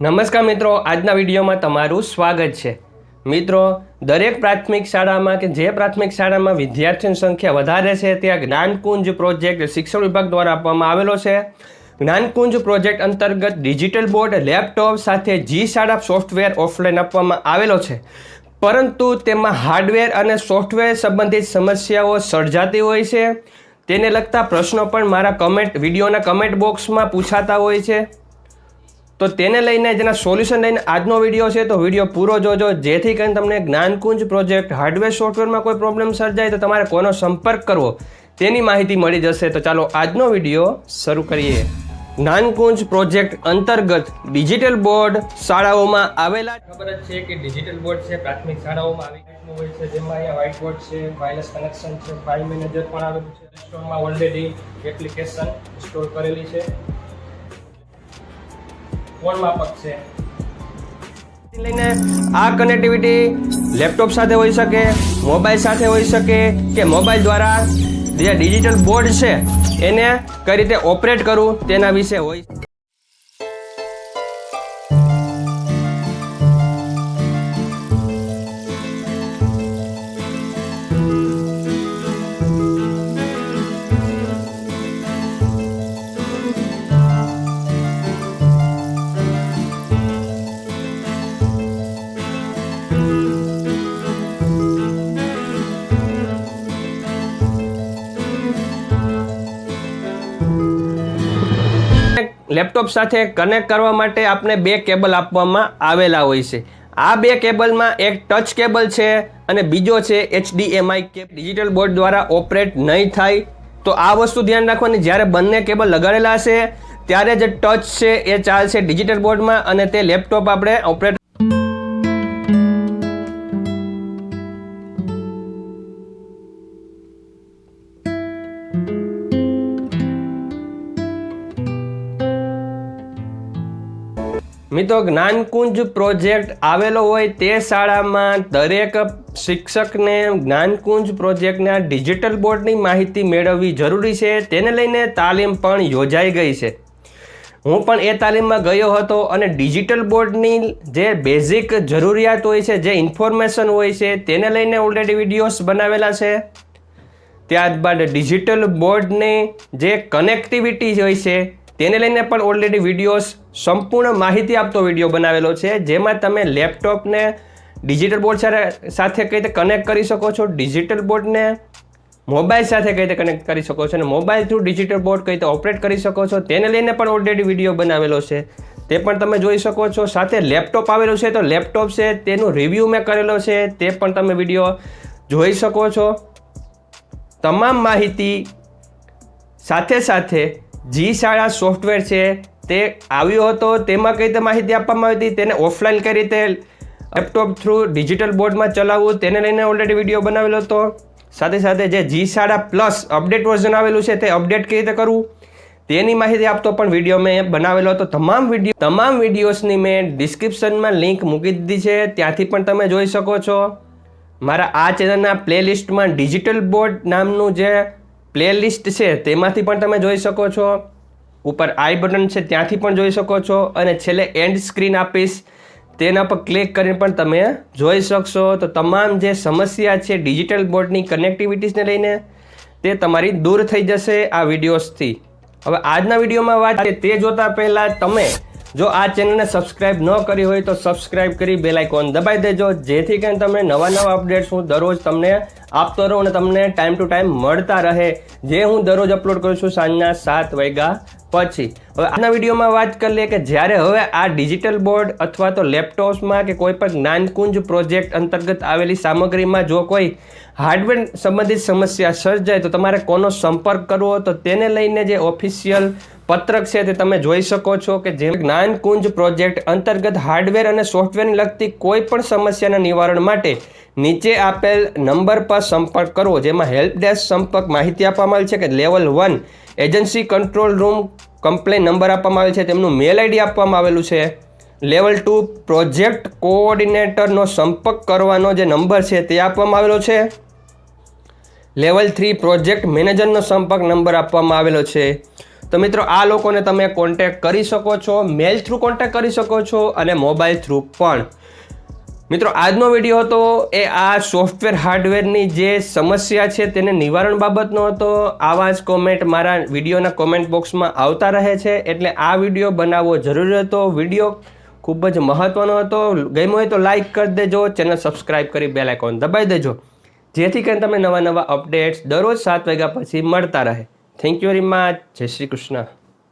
નમસ્કાર મિત્રો, આજના વિડીયોમાં તમારું સ્વાગત છે. મિત્રો, દરેક પ્રાથમિક શાળામાં કે જે પ્રાથમિક શાળામાં વિદ્યાર્થીઓની સંખ્યા વધારે છે, ત્યાં જ્ઞાનકુંજ પ્રોજેક્ટ શિક્ષણ વિભાગ દ્વારા આપવામાં આવેલો છે. જ્ઞાનકુંજ પ્રોજેક્ટ અંતર્ગત ડિજિટલ બોર્ડ, લેપટોપ સાથે જી શાળા સોફ્ટવેર ઓફલાઈન આપવામાં આવેલો છે. પરંતુ તેમાં હાર્ડવેર અને સોફ્ટવેર સંબંધિત સમસ્યાઓ સર્જાતી હોય છે. તેને લગતા પ્રશ્નો પણ મારા કમેન્ટ, વિડીયોના કમેન્ટ બોક્સમાં પૂછાતા હોય છે. તો તેને લઈને જેના સોલ્યુશન લઈને આજનો વીડિયો છે, તો વીડિયો પૂરો જોજો. જેથી કરીને તમને જ્ઞાનકુંજ પ્રોજેક્ટ હાર્ડવેર સોફ્ટવેરમાં કોઈ પ્રોબ્લેમ સર્જાય તો તમારે કોનો સંપર્ક કરવો તેની માહિતી મળી જશે. તો ચાલો આજનો વીડિયો શરૂ કરીએ. જ્ઞાનકુંજ પ્રોજેક્ટ અંતર્ગત ડિજિટલ બોર્ડ શાળાઓમાં આવેલા ખબર જ છે કે ડિજિટલ બોર્ડ છે, પ્રાથમિક શાળાઓમાં આવી હોય છે. જેમાં અહીંયા વ્હાઇટ બોર્ડ છે વાયરલેસ કનેક્શન છે ફાઇલ મેનેજર પણ આવેલું છે. ઓલરેડી એપ્લિકેશન ઇન્સ્ટોલ કરેલી છે. ફોન માપક છે લઈને આ કનેક્ટિવિટી લેપટોપ સાથે હોઈ શકે મોબાઈલ સાથે હોઈ શકે કે મોબાઈલ દ્વારા જે ડિજિટલ બોર્ડ છે, એને કઈ રીતે ઓપરેટ કરવું તેના વિશે હોય લેપટોપ સાથે કનેક્ટ કરવા માટે આપને બે કેબલ આપવામાં આવેલા હોય છે. આ બે કેબલમાં એક ટચ કેબલ છે અને બીજો છે H D M I cable. Digital board દ્વારા ઓપરેટ નહીં થાય તો આ વસ્તુ ધ્યાન રાખવાની. જ્યારે બંને કેબલ લગાડેલા હશે, ત્યારે જે ટચ છે એ ચાલશે ડિજિટલ બોર્ડમાં અને તે લેપટોપ આપણે ઓપરેટ મિત્રો, જ્ઞાનકુંજ પ્રોજેક્ટ આવેલો હોય તે શાળામાં દરેક શિક્ષકને જ્ઞાનકુંજ પ્રોજેક્ટના ડિજિટલ બોર્ડની માહિતી મેળવવી જરૂરી છે. તેને લઈને તાલીમ પણ યોજાઈ ગઈ છે. હું પણ એ તાલીમમાં ગયો હતો અને ડિજિટલ બોર્ડની જે બેઝિક જરૂરિયાત હોય છે, જે ઇન્ફોર્મેશન હોય છે, તેને લઈને ઓલરેડી વિડીયોઝ બનાવેલા છે. ત્યારબાદ ડિજિટલ બોર્ડની જે કનેક્ટિવિટી હોય છે તેને લઈને પણ ઓલરેડી વિડીયોઝ સંપૂર્ણ માહિતી આપતો વીડિયો બનાવેલો છે. જેમાં તમે લેપટોપને ડિજિટલ બોર્ડ સાથે કઈ રીતે કનેક્ટ કરી શકો છો ડિજિટલ બોર્ડને મોબાઈલ સાથે કઈ રીતે કનેક્ટ કરી શકો છો અને મોબાઈલ થ્રુ ડિજિટલ બોર્ડ કઈ રીતે ઓપરેટ કરી શકો છો, તેને લઈને પણ ઓલરેડી વીડિયો બનાવેલો છે. તે પણ તમે જોઈ શકો છો. સાથે લેપટોપ આવેલું છે, તો લેપટોપ છે, તેનું રિવ્યૂ મેં કરેલો છે. તે પણ તમે વીડિયો જોઈ શકો છો. તમામ માહિતી સાથે સાથે જી શાળા સોફ્ટવેર છે, તે આવ્યો હતો, તેમાં કઈ રીતે માહિતી આપવામાં આવી હતી, તેને ઓફલાઈન કઈ રીતે લેપટોપ થ્રુ ડિજિટલ બોર્ડમાં ચલાવવું, તેને લઈને ઓલરેડી વીડિયો બનાવેલો હતો. સાથે સાથે જે જી શાળા પ્લસ અપડેટ વર્ઝન આવેલું છે, તે અપડેટ કઈ રીતે કરવું, તેની માહિતી આપતો પણ વીડિયો મેં બનાવેલો હતો. તમામ વીડિયો તમામ વિડીયોઝની મેં ડિસ્ક્રિપ્શનમાં લિંક મૂકી દીધી છે, ત્યાંથી પણ તમે જોઈ શકો છો. મારા આ ચેનલના પ્લેલિસ્ટમાં ડિજિટલ બોર્ડ નામનું જે પ્લેલિસ્ટ છે, તેમાંથી પણ તમે જોઈ શકો છો. ઉપર આઈ બટન છે, ત્યાંથી પણ જોઈ શકો છો. અને છેલ્લે એન્ડ સ્ક્રીન આપીશ. તેના પર ક્લિક કરીને પણ તમે જોઈ શકશો. તો તમામ જે સમસ્યા છે ડિજિટલ બોર્ડની કનેક્ટિવિટીઝને લઈને, તે તમારી દૂર થઈ જશે આ વિડીયોઝથી હવે આજના વિડીયોમાં વાત છે તે જોતા પહેલાં તમે જો આ ચેનલને સબસ્ક્રાઇબ ન કરી હોય તો સબસ્ક્રાઇબ કરી બેલાઇકોન દબાવી દેજો. જેથી કરીને તમને નવા નવા અપડેટ્સ હું દરરોજ તમને આપતો રહો અને તમને ટાઈમ ટુ ટાઈમ મળતા રહે, જે હું દરરોજ અપલોડ કરું છું સાંજના સાત વાગ્યા પછી. હવે આજના વિડીયોમાં વાત કરી લઈએ કે જ્યારે હવે આ ડિજિટલ બોર્ડ અથવા તો લેપટોપ્સમાં કે કોઈ પણ જ્ઞાનકુંજ પ્રોજેક્ટ અંતર્ગત આવેલી સામગ્રીમાં જો કોઈ હાર્ડવેર સંબંધિત સમસ્યા સર્જાય તો તમારે કોનો સંપર્ક કરવો તો તેને લઈને જે ઓફિશિયલ પત્રક છે તે તમે જોઈ શકો છો કે જે જ્ઞાનકુંજ પ્રોજેક્ટ અંતર્ગત હાર્ડવેર અને સોફ્ટવેરને લગતી કોઈ પણ સમસ્યાના નિવારણ માટે નીચે આપેલ નંબર પર સંપર્ક કરવો, જેમાં હેલ્પ ડેસ્ક સંપર્ક માહિતી આપવામાં આવી છે કે level one agency control room complaint number આપવામાં આવેલ છે, તેમનું મેલ આઈડી આપવામાં આવેલું છે. લેવલ ટુ પ્રોજેક્ટ કોઓર્ડિનેટરનો સંપર્ક કરવાનો જે નંબર છે તે આપવામાં આવેલો છે. લેવલ થ્રી પ્રોજેક્ટ મેનેજરનો સંપર્ક નંબર આપવામાં આવેલો છે. તો મિત્રો, આ લોકોને તમે કોન્ટેક્ટ કરી શકો છો મેલ થ્રુ કોન્ટેક્ટ કરી શકો છો અને મોબાઈલ થ્રુ પણ. મિત્રો, આજનો વીડિયો હતો એ આ સોફ્ટવેર હાર્ડવેરની જે સમસ્યા છે તેને નિવારણ બાબતનો હતો. આવા જ કોમેન્ટ મારા વિડીયોના કોમેન્ટ બોક્સમાં આવતા રહે છે. એટલે આ વીડિયો બનાવવો જરૂરી હતો. વીડિયો ખૂબ જ મહત્ત્વનો હતો. ગમ્યો હોય તો લાઇક કરી દેજો. ચેનલ સબસ્ક્રાઈબ કરી બેલ આઇકોન દબાવી દેજો. જેથી કરીને તમે નવા નવા અપડેટ્સ દરરોજ સાત વાગ્યા પછી મળતા રહે. થેન્ક યુ વેરી મચ જય શ્રી કૃષ્ણ.